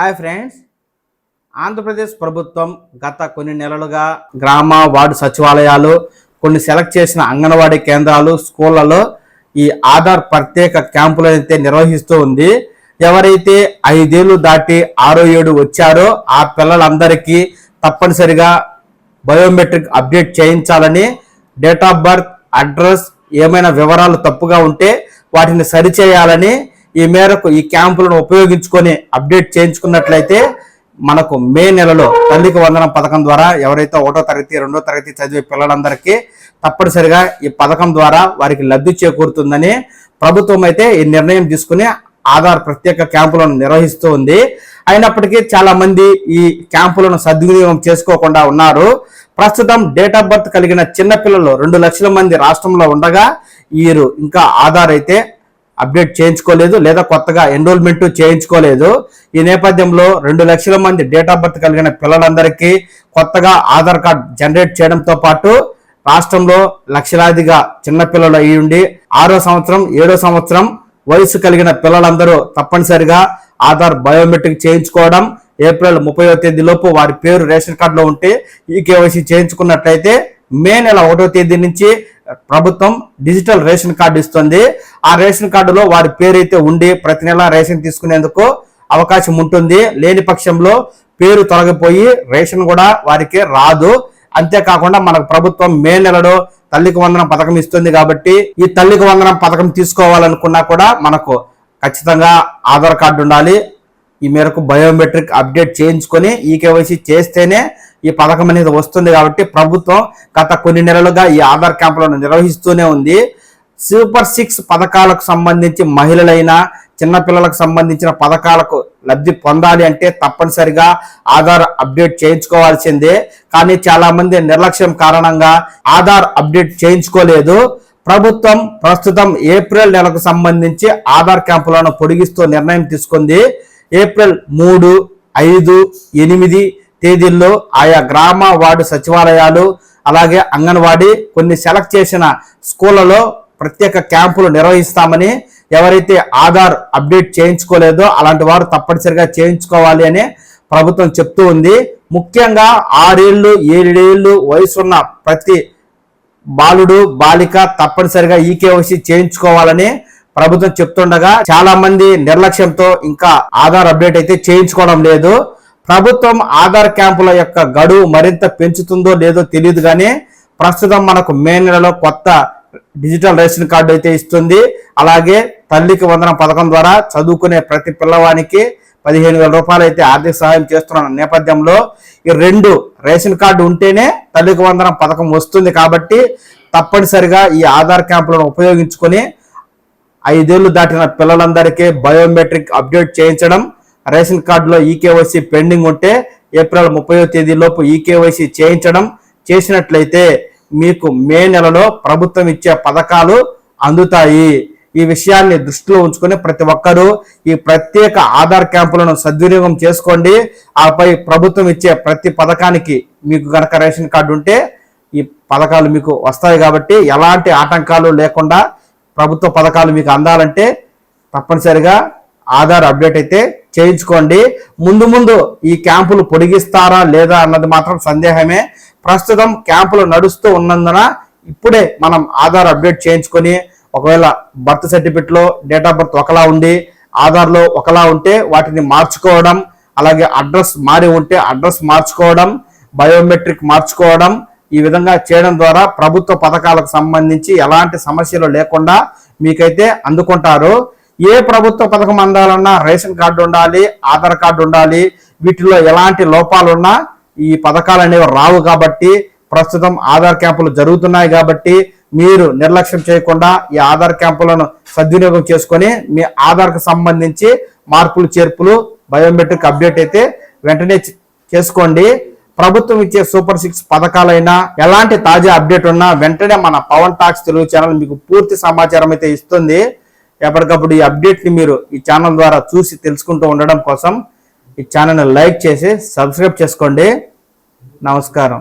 Hi friends. Andhra Pradesh ప్రభుత్వం గత కొన్ని నెలలుగా గ్రామ వార్డు సచివాలయాలు కొన్ని సెలెక్ట్ చేసిన అంగన్వాడీ కేంద్రాలు స్కూళ్ళలో ఈ ఆధార్ ప్రత్యేక క్యాంపులు అయితే నిర్వహిస్తూ ఉంది. ఎవరైతే ఐదేళ్ళు దాటి ఆరో ఏడు వచ్చారో ఆ పిల్లలందరికీ తప్పనిసరిగా బయోమెట్రిక్ అప్డేట్ చేయించాలని డేట్ ఆఫ్ బర్త్ అడ్రస్ ఏమైనా వివరాలు తప్పుగా ఉంటే వాటిని సరిచేయాలని ఈ మేరకు ఈ క్యాంపులను ఉపయోగించుకొని అప్డేట్ చేయించుకున్నట్లయితే మనకు మే నెలలో తల్లికి వందనం పథకం ద్వారా ఎవరైతే ఒకటో తరగతి రెండో తరగతి చదివే పిల్లలందరికీ తప్పనిసరిగా ఈ పథకం ద్వారా వారికి లబ్ధి చేకూరుతుందని ప్రభుత్వం అయితే ఈ నిర్ణయం తీసుకుని ఆధార్ ప్రత్యేక క్యాంపులను నిర్వహిస్తూ ఉంది. అయినప్పటికీ చాలా మంది ఈ క్యాంపులను సద్వినియోగం చేసుకోకుండా ఉన్నారు. ప్రస్తుతం డేట్ ఆఫ్ బర్త్ కలిగిన చిన్నపిల్లలు రెండు లక్షల మంది రాష్ట్రంలో ఉండగా వీరు ఇంకా ఆధార్ అయితే అప్డేట్ చేయించుకోలేదు లేదా కొత్తగా ఎన్రోల్మెంట్ చేయించుకోలేదు. ఈ నేపథ్యంలో రెండు లక్షల మంది డేట్ ఆఫ్ బర్త్ కలిగిన పిల్లలందరికీ కొత్తగా ఆధార్ కార్డ్ జనరేట్ చేయడంతో పాటు రాష్ట్రంలో లక్షలాదిగా చిన్నపిల్లలు అయి ఉండి ఆరో సంవత్సరం ఏడో సంవత్సరం వయసు కలిగిన పిల్లలందరూ తప్పనిసరిగా ఆధార్ బయోమెట్రిక్ చేయించుకోవడం ఏప్రిల్ ముప్పైవ తేదీలోపు వారి పేరు రేషన్ కార్డులో ఉంటే ఈ కేవైసీ చేయించుకున్నట్లయితే మే నెల ఒకటో తేదీ నుంచి ప్రభుత్వం డిజిటల్ రేషన్ కార్డు ఇస్తుంది. ఆ రేషన్ కార్డులో వారి పేరైతే ఉండి ప్రతి నెల రేషన్ తీసుకునేందుకు అవకాశం ఉంటుంది. లేని పక్షంలో పేరు తొలగిపోయి రేషన్ కూడా వారికి రాదు. అంతేకాకుండా మనకు ప్రభుత్వం మే నెలలో తల్లికి వందనం పథకం ఇస్తుంది కాబట్టి ఈ తల్లికి వందనం పథకం తీసుకోవాలనుకున్నా కూడా మనకు ఖచ్చితంగా ఆధార్ కార్డు ఉండాలి. ఈ మేరకు బయోమెట్రిక్ అప్డేట్ చేయించుకొని ఈ కేవైసీ చేస్తేనే ఈ పథకం అనేది వస్తుంది కాబట్టి ప్రభుత్వం గత కొన్ని నెలలుగా ఈ ఆధార్ క్యాంపులను నిర్వహిస్తూనే ఉంది. సూపర్ సిక్స్ పథకాలకు సంబంధించి మహిళలైనా చిన్నపిల్లలకు సంబంధించిన పథకాలకు లబ్ధి పొందాలి అంటే తప్పనిసరిగా ఆధార్ అప్డేట్ చేయించుకోవాల్సిందే. కానీ చాలామంది నిర్లక్ష్యం కారణంగా ఆధార్ అప్డేట్ చేయించుకోలేదు. ప్రభుత్వం ప్రస్తుతం ఏప్రిల్ నెలకు సంబంధించి ఆధార్ క్యాంపులను పొడిగిస్తూ నిర్ణయం తీసుకుంది. ఏప్రిల్ మూడు ఐదు ఎనిమిది తేదీల్లో ఆయా గ్రామ వార్డు సచివాలయాలు అలాగే అంగన్వాడీ కొన్ని సెలెక్ట్ చేసిన స్కూళ్ళలో ప్రత్యేక క్యాంపులు నిర్వహిస్తామని ఎవరైతే ఆధార్ అప్డేట్ చేయించుకోలేదో అలాంటి వారు తప్పనిసరిగా చేయించుకోవాలి అని ప్రభుత్వం చెప్తూ ఉంది. ముఖ్యంగా ఆరేళ్ళు ఏడేళ్ళు వయసున్న ప్రతి బాలుడు బాలిక తప్పనిసరిగా ఈ కేవైసీ చేయించుకోవాలని ప్రభుత్వం చెప్తుండగా చాలా మంది నిర్లక్ష్యంతో ఇంకా ఆధార్ అప్డేట్ అయితే చేయించుకోవడం లేదు. ప్రభుత్వం ఆధార్ క్యాంపుల యొక్క గడువు మరింత పెంచుతుందో లేదో తెలియదు కానీ ప్రస్తుతం మనకు మే నెలలో కొత్త డిజిటల్ రేషన్ కార్డు అయితే ఇస్తుంది. అలాగే తల్లికి వందనం పథకం ద్వారా చదువుకునే ప్రతి పిల్లవానికి పదిహేను వేల రూపాయలు అయితే ఆర్థిక సహాయం చేస్తున్న నేపథ్యంలో ఈ రెండు రేషన్ కార్డు ఉంటేనే తల్లికి వందనం పథకం వస్తుంది కాబట్టి తప్పనిసరిగా ఈ ఆధార్ క్యాంపులను ఉపయోగించుకొని ఐదేళ్ళు దాటిన పిల్లలందరికీ బయోమెట్రిక్ అప్డేట్ చేయించడం రేషన్ కార్డులో ఈకేవైసీ పెండింగ్ ఉంటే ఏప్రిల్ ముప్పై తేదీలోపు ఈకేవైసీ చేయించడం చేసినట్లయితే మీకు మే నెలలో ప్రభుత్వం ఇచ్చే పథకాలు అందుతాయి. ఈ విషయాన్ని దృష్టిలో ఉంచుకొని ప్రతి ఒక్కరూ ఈ ప్రత్యేక ఆధార్ క్యాంపులను సద్వినియోగం చేసుకోండి. ఆపై ప్రభుత్వం ఇచ్చే ప్రతి పథకానికి మీకు గనక రేషన్ కార్డు ఉంటే ఈ పథకాలు మీకు వస్తాయి కాబట్టి ఎలాంటి ఆటంకాలు లేకుండా ప్రభుత్వ పథకాలు మీకు అందాలంటే తప్పనిసరిగా ఆధార్ అప్డేట్ అయితే చేయించుకోండి. ముందు ముందు ఈ క్యాంపులు పొడిగిస్తారా లేదా అన్నది మాత్రం సందేహమే. ప్రస్తుతం క్యాంపులు నడుస్తూ ఉన్నందున ఇప్పుడే మనం ఆధార్ అప్డేట్ చేయించుకొని ఒకవేళ బర్త్ సర్టిఫికెట్లో డేట్ ఆఫ్ బర్త్ ఒకలా ఉండి ఆధార్లో ఒకలా ఉంటే వాటిని మార్చుకోవడం అలాగే అడ్రస్ మారి ఉంటే అడ్రస్ మార్చుకోవడం బయోమెట్రిక్ మార్చుకోవడం ఈ విధంగా చేయడం ద్వారా ప్రభుత్వ పథకాలకు సంబంధించి ఎలాంటి సమస్యలు లేకుండా మీకైతే అందుకుంటారు. ఏ ప్రభుత్వ పథకం అందాలన్నా రేషన్ కార్డు ఉండాలి ఆధార్ కార్డు ఉండాలి వీటిలో ఎలాంటి లోపాలున్నా ఈ పథకాలు అనేవి రావు కాబట్టి ప్రస్తుతం ఆధార్ క్యాంపులు జరుగుతున్నాయి కాబట్టి మీరు నిర్లక్ష్యం చేయకుండా ఈ ఆధార్ క్యాంపులను సద్వినియోగం చేసుకొని మీ ఆధార్కు సంబంధించి మార్పులు చేర్పులు బయోమెట్రిక్ అప్డేట్ అయితే వెంటనే చేసుకోండి. ప్రభుత్వం ఇచ్చే సూపర్ సిక్స్ పథకాలైనా ఎలాంటి తాజా అప్డేట్ ఉన్నా వెంటనే మన పవన్ టాక్స్ తెలుగు ఛానల్ మీకు పూర్తి సమాచారం అయితే ఇస్తుంది. ఎప్పటికప్పుడు ఈ అప్డేట్ని మీరు ఈ ఛానల్ ద్వారా చూసి తెలుసుకుంటూ ఉండడం కోసం ఈ ఛానల్ని లైక్ చేసి సబ్స్క్రైబ్ చేసుకోండి. నమస్కారం.